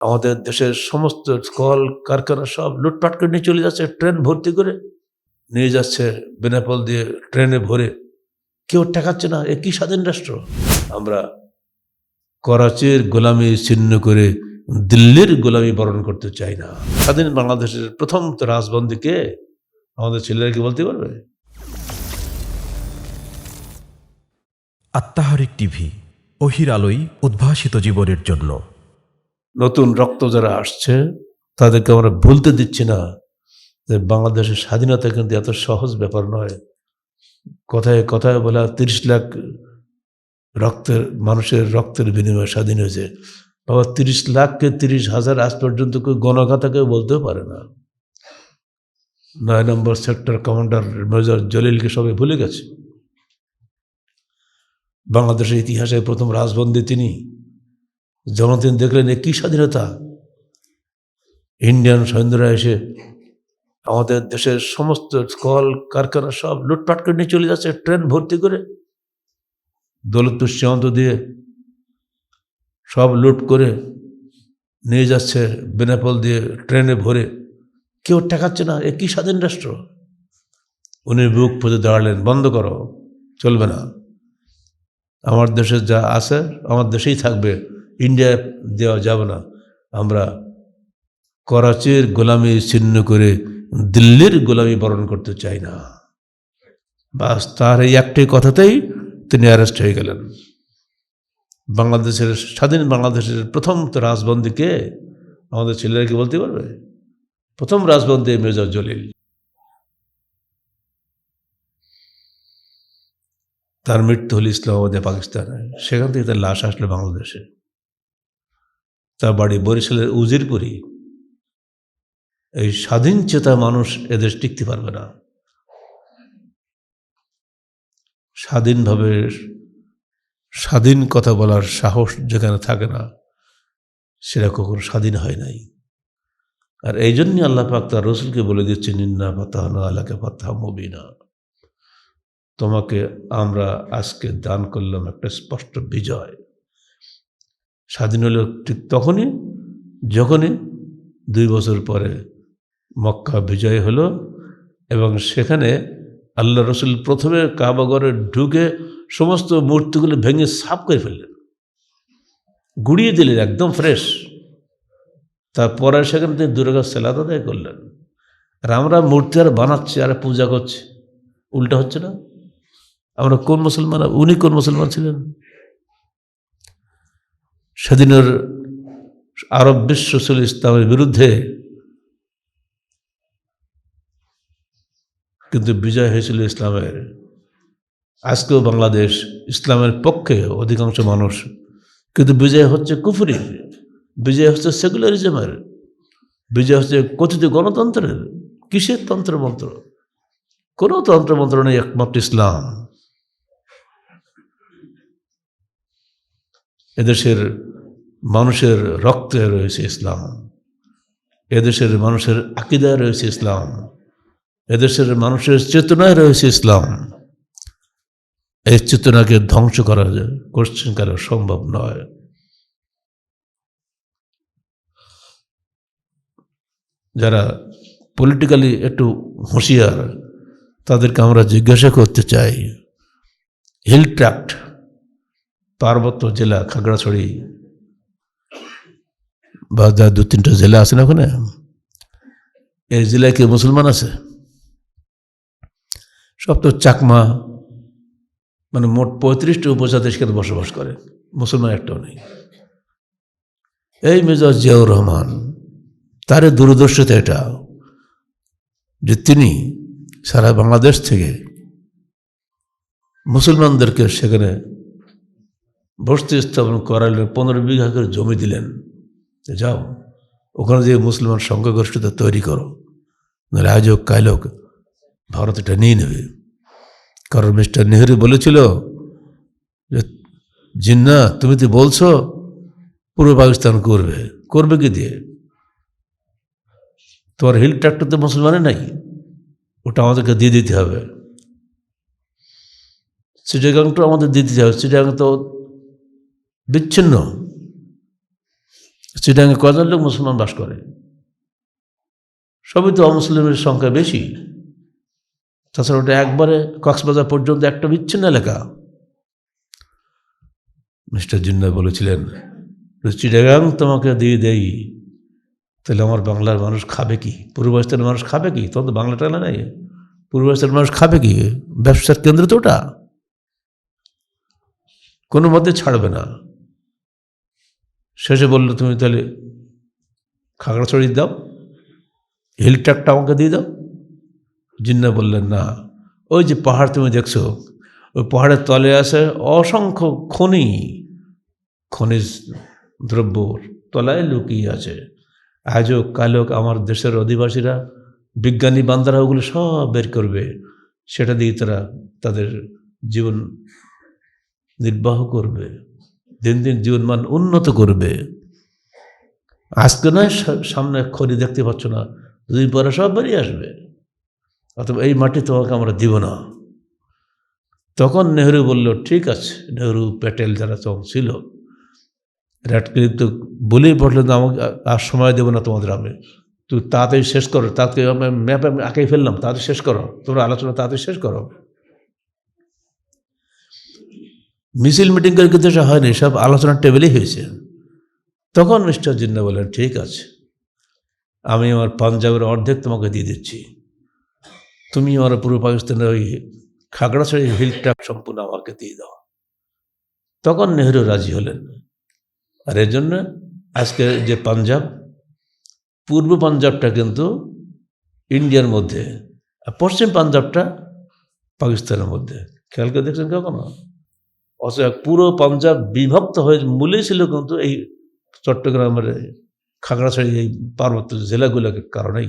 আমাদের দেশের সমস্ত কল, কারখানা সব লুটপাট করে নিয়ে চলে যাচ্ছে, ট্রেন ভর্তি করে নিয়ে যাচ্ছে, বেনাপল দিয়ে ট্রেনে ভরে। কেউ ঠেকাচ্ছে না, এ কি স্বাধীন রাষ্ট্র? আমরা করাচির গোলামি ছিন্ন করে দিল্লির গোলামি বরণ করতে চাই না। স্বাধীন বাংলাদেশের প্রথম তো কে? আমাদের ছেলেরা কি বলতে পারবে? আত্মাহারিক টিভি, অহির আলোই উদ্ভাসিত জীবনের জন্য। নতুন রক্ত যারা আসছে, তাদেরকে আমরা ভুলতে দিচ্ছি না যে বাংলাদেশের স্বাধীনতা কিন্তু এত সহজ ব্যাপার নয়। কথায় কথায় বলা তিরিশ লাখ রক্তের, মানুষের রক্তের বিনিময়ে স্বাধীন হয়েছে। বাবা, তিরিশ লাখকে তিরিশ হাজার আজ পর্যন্ত কেউ গণগাথা কেউ বলতেও পারে না। নয় নম্বর সেক্টর কমান্ডার মেজর জলিলকে সবাই ভুলে গেছে। বাংলাদেশের ইতিহাসে প্রথম রাজবন্দী তিনি যখন তিনি দেখলেন এ কী স্বাধীনতা? ইন্ডিয়ান সৈন্যরা এসে আমাদের দেশের সমস্ত কল, কারখানা সব লুটপাট করে নিয়ে চলে যাচ্ছে, ট্রেন ভর্তি করে। দৌলতপুর সীমান্ত দিয়ে সব লুট করে নিয়ে যাচ্ছে বেনাপল দিয়ে ট্রেনে ভরে। কেউ ঠেকাচ্ছে না, এ কি স্বাধীন রাষ্ট্র? উনি বুক পুঁতে দাঁড়ালেন, বন্ধ করো, চলবে না। আমার দেশে যা আছে, আমার দেশেই থাকবে। ইন্ডিয়া দেওয়া যাবে না। আমরা করাচির গোলামি ছিন্ন করে দিল্লির গোলামি বরণ করতে চাই না। বাস তার এই একটি কথাতেই তিনি অ্যারেস্ট হয়ে গেলেন। বাংলাদেশের, স্বাধীন বাংলাদেশের প্রথম তো রাজবন্দী কে? আমাদের ছেলেরা কি বলতে পারবে? প্রথম রাজবন্দী মেজর জলিল। তার মৃত্যু হল ইসলামাবাদে, পাকিস্তানে। সেখান থেকে তার লাশ আসলো বাংলাদেশে। তার বাড়ি বরিশালের উজিরপুরি। এই স্বাধীন চেতা মানুষ এদেশ টিকতে পারবে না। স্বাধীনভাবে স্বাধীন কথা বলার সাহস যেখানে থাকে না, সেটা কখনো স্বাধীন হয় নাই। আর এই জন্যই আল্লাহ পাক তার রসুলকে বলে দিচ্ছে নিন্না ফাতাহ না আল্লাহকে ফাতাহ মবিনা। তোমাকে আমরা আজকে দান করলাম একটা স্পষ্ট বিজয়। স্বাধীন হলো ঠিক তখনই যখনই দুই বছর পরে মক্কা বিজয় হলো এবং সেখানে আল্লাহ রসুল প্রথমে কাবাগরে ঢুকে সমস্ত মূর্তিগুলো ভেঙে সাফ করে ফেললেন। গুড়িয়ে দিলেন, একদম ফ্রেশ তারপরে সেখানে তিনি দুর্গা সেলাদ আদায় করলেন। আর আমরা মূর্তি আর বানাচ্ছি, আর পূজা করছি। উল্টা হচ্ছে না? আমরা কোন মুসলমান উনি কোন মুসলমান ছিলেন? সেদিনের আরব বিশ্ব ইসলামের বিরুদ্ধে। কিন্তু বিজয় হয়েছিল ইসলামের। আজকেও বাংলাদেশ ইসলামের পক্ষে অধিকাংশ মানুষ। কিন্তু বিজয় হচ্ছে কুফুরির বিজয় হচ্ছে সেকুলারিজমের, বিজয় হচ্ছে কথিত গণতন্ত্রের, কিসের তন্ত্রমন্ত্র? কোনো তন্ত্রমন্ত্র নেই একমাত্র ইসলাম। এদেশের মানুষের রক্তে রয়েছে ইসলাম। এদেশের মানুষের আকিদায় রয়েছে ইসলাম। এদেশের মানুষের চেতনায় রয়েছে ইসলাম। এই চেতনাকে ধ্বংস করা কোশ্চেন করা সম্ভব নয়। যারা পলিটিক্যালি একটু হুঁশিয়ার, তাদেরকে আমরা জিজ্ঞাসা করতে চাই। হিল ট্র্যাক্ট পার্বত্য জেলা খাগড়াছড়ি বা যা দু তিনটা জেলা আছে না ওখানে? এই জেলায় কি মুসলমান আছে? সব তো চাকমা মানে মোট পঁয়ত্রিশটা উপজাতি সেখানে বসবাস করে। মুসলমান একটাও নেই। এই মেজর জিয়াউর রহমান তার দূরদর্শিতা এটা যে তিনি সারা বাংলাদেশ থেকে মুসলমানদেরকে সেখানে বসতি স্থাপন করালেন, পনেরো বিঘা করে জমি দিলেন। যাও, ওখানে যে মুসলমান সংখ্যাগরিষ্ঠতা তৈরি করো। নাহলে আজ হোক, কাল হোক, ভারত এটা নিয়ে নেবে। কারণ মিস্টার নেহরু বলেছিল যে, জিন্না, তুমি তো বলছো, পূর্ব পাকিস্তান করবে। করবে কি দিয়ে? তোমার হিল ট্র্যাক্টর তো মুসলমানের নাই, ওটা আমাদেরকে দিয়ে দিতে হবে। চিটাগাংটা আমাদের দিতে হবে। চিটাগাং তো বিচ্ছিন্ন। চিটাঙ্গে কজন লোক মুসলমান বাস করে? সবই তো অমুসলিমের সংখ্যা বেশি। তাছাড়া ওটা একবারে কক্সবাজার পর্যন্ত একটা বিচ্ছিন্ন এলাকা। মিস্টার জিন্না বলেছিলেন চিটাগাং তোমাকে দিয়ে দেই। তাহলে আমার বাংলার মানুষ খাবে কি? পূর্বাঞ্চলের মানুষ খাবে কি? তখন তো বাংলা টালা নেই। পূর্বাঞ্চলের মানুষ খাবে কি? ব্যবসার কেন্দ্র তো ওটা। কোনো মতে ছাড়বে না। শেষে বলল, তুমি তাহলে খাগড়াছড়ি দাও হিল ট্র্যাকটা আমাকে দিয়ে দাও? জিন্না বললেন, না, ওই যে পাহাড় তুমি দেখছ, ওই পাহাড়ের তলে আছে অসংখ্য খনি, খনিজ দ্রব্য তলায় লুকিয়ে আছে। আজও কালক আমার দেশের অধিবাসীরা, বিজ্ঞানী বান্দারা ওগুলো সব বের করবে, সেটা দিয়ে তারা তাদের জীবন নির্বাহ করবে। দিন দিন জীবনমান উন্নত করবে। আজকে নয় সামনে খনি দেখতে পাচ্ছ না দুই পরে সব বেরিয়ে আসবে। অথবা এই মাটি তোমাকে আমরা দিব না। তখন নেহরু বলল, ঠিক আছে। নেহরু প্যাটেল যারা তখন ছিল র্যাটক্লিফ তো বলেই পড়লেন আমাকে আর সময় দেবো না তোমাদের আমি। তুই তাড়াতাড়ি শেষ করো আমি ম্যাপে আঁকেই ফেললাম, তাড়াতাড়ি শেষ করো। তোমরা আলোচনা তাড়াতাড়ি শেষ করো। মিছিল মিটিং করে কিন্তু এটা হয়নি, সব আলোচনার টেবিলেই হয়েছে। তখন মিস্টার জিন্না বলেন ঠিক আছে, আমি আমার পাঞ্জাবের অর্ধেক তোমাকে দিয়ে দিচ্ছি। তুমি আমার পূর্ব পাকিস্তানের ওই খাগড়াছড়ি হিল ট্র্যাক সম্পূর্ণ আমাকে দিয়ে দাও। তখন নেহরু রাজি হলেন। আর এর জন্য আজকে যে পাঞ্জাব, পূর্ব পাঞ্জাবটা কিন্তু ইন্ডিয়ার মধ্যে, আর পশ্চিম পাঞ্জাবটা পাকিস্তানের মধ্যে। খেয়াল করে দেখছেন কখনো? অথচ পুরো পাঞ্জাব বিভক্ত হয়ে মূলে ছিল কিন্তু এই চট্টগ্রামের খাগড়াছড়ি এই পার্বত্য জেলাগুলোর কারণেই।